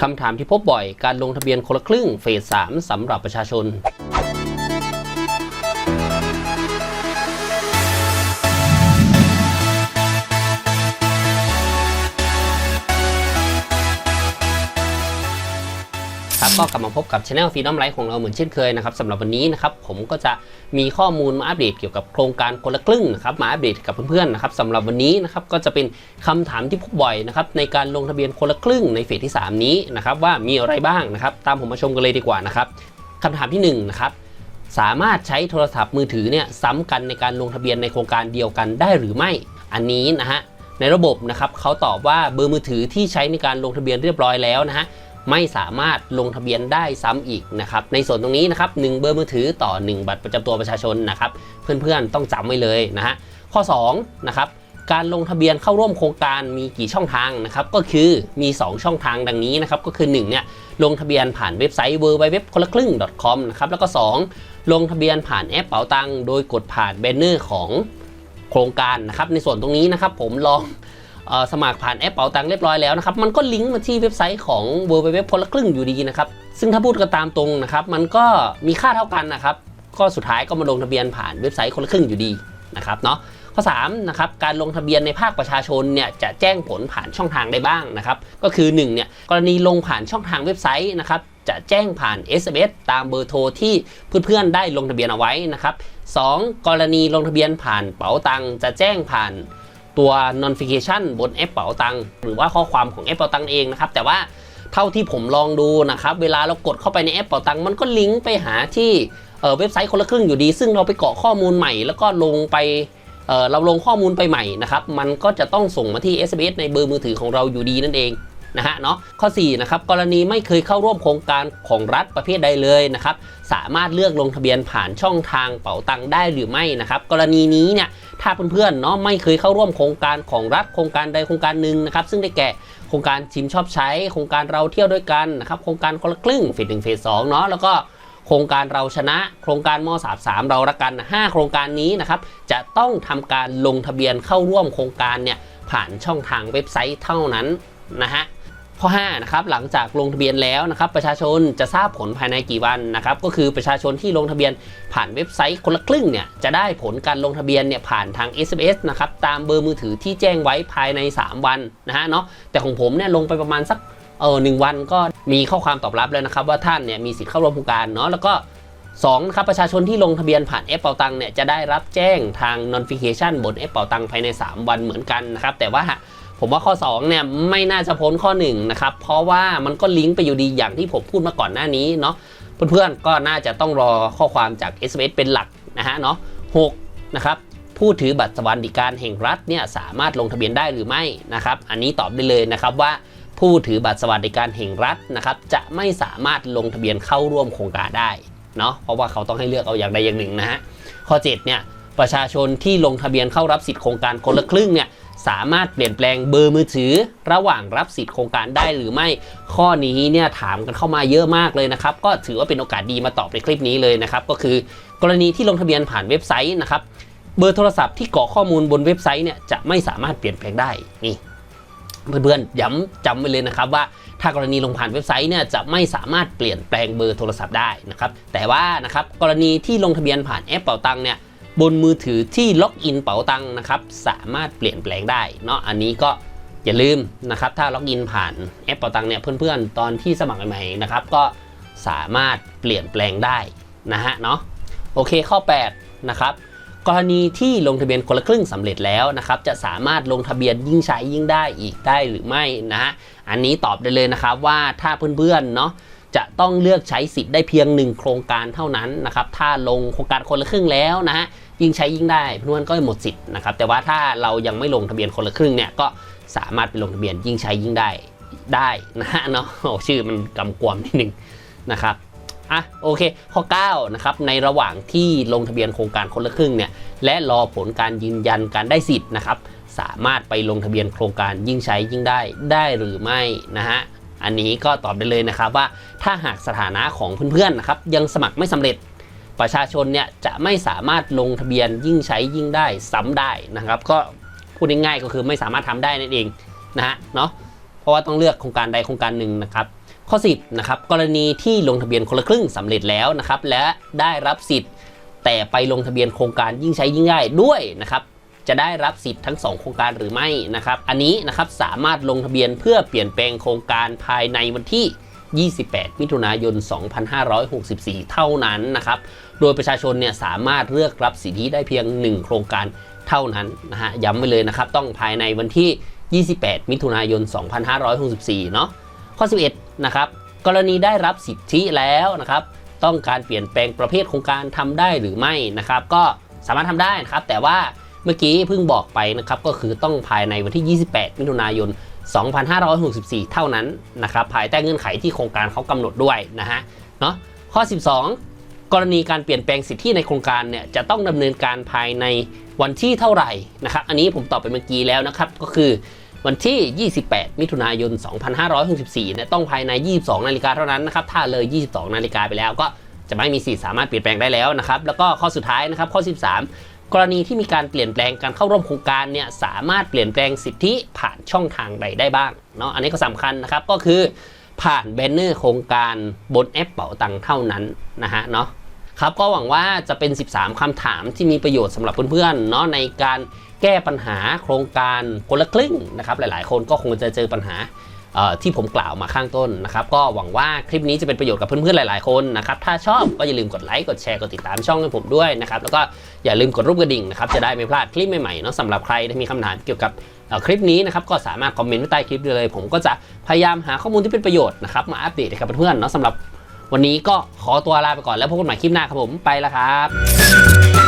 คำถามที่พบบ่อยการลงทะเบียนคนละครึ่งเฟส3สำหรับประชาชน ครับก็กลับมาพบกับช anel ฟีดอมไลฟ์ของเราเหมือนเช่นเคยนะครับสำหรับวันนี้นะครับผมก็จะมีข้อมูลมาอัปเดตเกี่ยวกับโครงการคนละครึ่งนะครับมาอัปเดตกับเพื่อนๆนะครับสำหรับวันนี้นะครับก็จะเป็นคำถามที่พบบ่อยนะครับในการลงทะเบียนคนละครึ่งในเฟสที่ 3 นี้นะครับว่ามีอะไรบ้างนะครับตามผมมาชมกันเลยดีกว่านะครับคำถามที่หนึ่งนะครับสามารถใช้โทรศัพท์มือถือเนี่ยซ้ำกันในการลงทะเบียนในโครงการเดียวกันได้หรือไม่อันนี้นะฮะในระบบนะครับเขาตอบว่าเบอร์มือถือที่ใช้ในการลงทะเบียนเรียบร้อยแล้วนะฮะ ไม่สามารถลงทะเบียนได้ซ้ำอีกนะครับในส่วนตรงนี้นะครับหนึ่งเบอร์มือถือต่อ 1 บัตรประจำตัวประชาชนนะครับเพื่อนๆต้องจำไว้เลยนะฮะข้อ2นะครับการลงทะเบียนเข้าร่วมโครงการมีกี่ช่องทางนะครับก็คือมี 2 ช่องทางดังนี้นะครับก็คือ1เนี่ยลงทะเบียนผ่านเว็บไซต์ w w w คนละครึ่ง .com นะครับแล้วก็ 2 ลงทะเบียนผ่านแอปเป๋าตังโดยกดผ่านแบนเนอร์ของโครงการนะครับในส่วนตรงนี้นะครับผมลอง สมัครผ่านแอปเป๋าตังค์เรียบร้อยแล้วนะครับ มันก็ลิงก์มาที่เว็บไซต์ของ w w w คนละครึ่งอยู่ดีนะครับ ซึ่งถ้าพูดกันตามตรงนะครับ มันก็มีค่าเท่ากันนะครับ ก็สุดท้ายก็มาลงทะเบียนผ่านเว็บไซต์คนละครึ่งอยู่ดีนะครับเนาะ ข้อ3นะครับ การลงทะเบียนในภาคประชาชนเนี่ยจะแจ้งผลผ่านช่องทางได้บ้างนะครับ ก็คือ1เนี่ยกรณีลงผ่านช่องทางเว็บไซต์นะครับจะแจ้งผ่าน SMS ตามเบอร์โทรที่เพื่อนๆได้ลงทะเบียนเอาไว้นะครับสองกรณีลงทะเบียนผ่านเป๋าตังค์จะแจ้งผ่าน ตัว notification บนแอปเป๋าตังหรือว่าข้อความของแอปเป๋าตังเองนะครับ แต่ว่าเท่าที่ผมลองดูนะครับ เวลาเรากดเข้าไปในแอปเป๋าตังมันก็ลิงก์ไปหาที่เว็บไซต์คนละครึ่งอยู่ดี ซึ่งเราไปเกาะข้อมูลใหม่ แล้วก็ลงไปเเราลงข้อมูลไปใหม่นะครับ มันก็จะต้องส่งมาที่ SMS ในเบอร์มือถือของเราอยู่ดีนั่นเอง นะฮะเนาะข้อ4นะครับกรณีไม่เคยเข้าร่วมโครงการของรัฐประเภทใดเลยนะครับสามารถเลือกลงทะเบียนผ่านช่องทางเป๋าตังได้หรือไม่นะครับกรณีนี้เนี่ยถ้าเพื่อนๆเนาะไม่เคยเข้าร่วมโครงการของรัฐโครงการใดโครงการหนึ่งนะครับซึ่งได้แก่โครงการชิมชอบใช้ โครงการเราเที่ยวด้วยกันนะครับโครงการคนละครึ่งเฟสหนึ่งเฟสสองเนาะแล้วก็โครงการเราชนะ โครงการมสามสามเรารักกันห้าโครงการนี้นะครับจะต้องทำการลงทะเบียนเข้าร่วมโครงการเนี่ยผ่านช่องทางเว็บไซต์เท่านั้นนะฮะ ข้อ5นะครับหลังจากลงทะเบียนแล้วนะครับประชาชนจะทราบผลภายในกี่วันนะครับก็คือประชาชนที่ลงทะเบียนผ่านเว็บไซต์คนละครึ่งเนี่ยจะได้ผลการลงทะเบียนเนี่ยผ่านทาง SMS นะครับตามเบอร์มือถือที่แจ้งไว้ภายใน 3 วันนะฮะเนาะแต่ของผมเนี่ยลงไปประมาณสักเออหนึ่งวันก็มีข้อความตอบรับแล้วนะครับว่าท่านเนี่ยมีสิทธิ์เข้าร่วมโครงการเนาะแล้วก็2นะครับประชาชนที่ลงทะเบียนผ่านแอปเป่าตังเนี่ยจะได้รับแจ้งทาง notification บนแอปเป่าตังภายใน 3 วันเหมือนกันนะครับแต่ว่า ผมว่าข้อ2เนี่ยไม่น่าจะพ้นข้อ1นะครับเพราะว่ามันก็ลิงก์ไปอยู่ดีอย่างที่ผมพูดมาก่อนหน้านี้เนาะเพื่อนๆก็น่าจะต้องรอข้อความจาก SMS เป็นหลักนะฮะเนาะ6นะครับผู้ถือบัตรสวัสดิการแห่งรัฐเนี่ยสามารถลงทะเบียนได้หรือไม่นะครับ อันนี้ตอบได้เลยนะครับว่าผู้ถือบัตรสวัสดิการแห่งรัฐนะครับ จะไม่สามารถลงทะเบียนเข้าร่วมโครงการได้เนาะเพราะว่าเขาต้องให้เลือกเอาอย่างใดอย่างหนึ่งนะฮะข้อ7เนี่ย ประชาชนที่ลงทะเบียนเข้ารับสิทธิโครงการคนละครึ่งเนี่ยสามารถเปลี่ยนแปลงเบอร์มือถือ ระหว่างรับสิทธิ์โครงการได้หรือไม่ ข้อนี้เนี่ยถามกันเข้ามาเยอะมากเลยนะครับ ก็ถือว่าเป็นโอกาสดีมาตอบในคลิปนี้เลยนะครับ ก็คือกรณีที่ลงทะเบียนผ่านเว็บไซต์นะครับ เบอร์โทรศัพท์ที่กรอกข้อมูลบนเว็บไซต์เนี่ยจะไม่สามารถเปลี่ยนแปลงได้นี่เพื่อนๆย้ำจำไว้เลยนะครับว่าถ้ากรณีลงผ่านเว็บไซต์เนี่ยจะไม่สามารถเปลี่ยนแปลงเบอร์โทรศัพท์ได้นะครับแต่ว่านะครับกรณีที่ลงทะเบียนผ่านแอปเป่าตังเนี่ย บนมือถือที่ล็อกอินเป๋าตังนะครับ สามารถเปลี่ยนแปลงได้เนาะอันนี้ก็อย่าลืมนะครับ ถ้าล็อกอินผ่านแอปเป๋าตังเนี่ยเพื่อนๆ ตอนที่สมัครใหม่ๆนะครับ ก็สามารถเปลี่ยนแปลงได้นะฮะเนาะโอเคข้อ 8 นะครับกรณีที่ลงทะเบียนคนละครึ่งสำเร็จแล้วนะครับ จะสามารถลงทะเบียนยิ่งใช้ยิ่งได้อีกได้หรือไม่นะฮะอันนี้ตอบได้เลยนะครับว่าถ้าเพื่อนๆเนาะ จะต้องเลือกใช้สิทธิ์ได้เพียงหนึ่งโครงการเท่านั้นนะครับ ถ้าลงโครงการคนละครึ่งแล้วนะฮะยิ่งใช้ยิ่งได้เพื่อนก็หมดสิทธิ์นะครับ แต่ว่าถ้าเรายังไม่ลงทะเบียนคนละครึ่งเนี่ยก็สามารถไปลงทะเบียนยิ่งใช้ยิ่งได้ได้นะฮะเนาะชื่อมันกำกวมนิดนึงนะครับอะโอเคข้อ9นะครับในระหว่างที่ลงทะเบียนโครงการคนละครึ่งเนี่ยและรอผลการยืนยันการได้สิทธิ์นะครับสามารถไปลงทะเบียนโครงการยิ่งใช้ยิ่งได้ได้หรือไม่นะฮะ อันนี้ก็ตอบได้เลยนะครับว่าถ้าหากสถานะของเพื่อนๆนะครับยังสมัครไม่สำเร็จประชาชนเนี่ยจะไม่สามารถลงทะเบียนยิ่งใช้ยิ่งได้ซ้ำได้นะครับ ก็พูดง่ายๆก็คือไม่สามารถทำได้นั่นเองนะฮะเนาะเพราะว่าต้องเลือกโครงการใดโครงการหนึ่งนะครับ ข้อ 10นะครับกรณีที่ลงทะเบียนคนละครึ่งสำเร็จแล้วนะครับ และได้รับสิทธิ์แต่ไปลงทะเบียนโครงการยิ่งใช้ยิ่งได้ด้วยนะครับ จะได้รับสิทธิ์ทั้ง 2 โครงการหรือไม่นะครับ อันนี้นะครับสามารถลงทะเบียนเพื่อเปลี่ยนแปลงโครงการภายในวันที่ 28 มิถุนายน 2564 เท่านั้นนะครับ โดยประชาชนเนี่ยสามารถเลือกรับสิทธิได้เพียง 1 โครงการเท่านั้นนะฮะ ย้ำไปเลยนะครับ ต้องภายในวันที่ 28 มิถุนายน 2564 เนาะ ข้อ 11 นะครับ กรณีได้รับสิทธิแล้วนะครับ ต้องการเปลี่ยนแปลงประเภทโครงการทำได้หรือไม่นะครับ ก็สามารถทำได้นะครับ แต่ว่า เมื่อกี้เพิ่งบอกไปนะครับก็คือต้องภายในวันที่ 28 มิถุนายน 2564 เท่านั้นนะครับภายใต้เงื่อนไขที่โครงการเขากำหนดด้วยนะฮะเนาะข้อ 12 กรณีการเปลี่ยนแปลงสิทธิในโครงการเนี่ยจะต้องดำเนินการภายในวันที่เท่าไหร่นะครับอันนี้ผมตอบไปเมื่อกี้แล้วนะครับก็คือวันที่ 28 มิถุนายน 2564เนี่ยต้องภายใน 22 นาฬิกาเท่านั้นนะครับ ถ้าเลย 22 นาฬิกาไปแล้วก็จะไม่มีสิทธิ์สามารถเปลี่ยนแปลงได้แล้วนะครับ แล้วก็ข้อสุดท้ายนะครับ ข้อ 13 กรณีที่มีการเปลี่ยนแปลงการเข้าร่วมโครงการเนี่ยสามารถเปลี่ยนแปลงสิทธิผ่านช่องทางใดได้บ้างเนาะอันนี้ก็สำคัญนะครับก็คือผ่านแบนเนอร์โครงการบนแอปเป๋าตังเท่านั้นนะฮะเนาะครับก็หวังว่าจะเป็น 13คำถามที่มีประโยชน์สำหรับเพื่อนๆเนาะในการแก้ปัญหาโครงการคนละครึ่งนะครับหลายๆ คนก็คงจะเจอปัญหา ที่ผมกล่าวมาข้างต้นนะครับ ก็หวังว่าคลิปนี้จะเป็นประโยชน์กับเพื่อนๆ หลายๆ คนนะครับ ถ้าชอบก็อย่าลืมกดไลค์ กดแชร์ กดติดตามช่องให้ผมด้วยนะครับ แล้วก็อย่าลืมกดรูปกระดิ่งนะครับ จะได้ไม่พลาดคลิปใหม่ๆ เนาะสำหรับใครที่มีคำถามเกี่ยวกับคลิปนี้นะครับ ก็สามารถคอมเมนต์ไว้ใต้คลิปได้เลย ผมก็จะพยายามหาข้อมูลที่เป็นประโยชน์นะครับ มาอัปเดตให้กับเพื่อนๆ เนาะสำหรับวันนี้ก็ขอตัวลาไปก่อนแล้วพบกันใหม่คลิปหน้าครับผม ไปแล้วครับ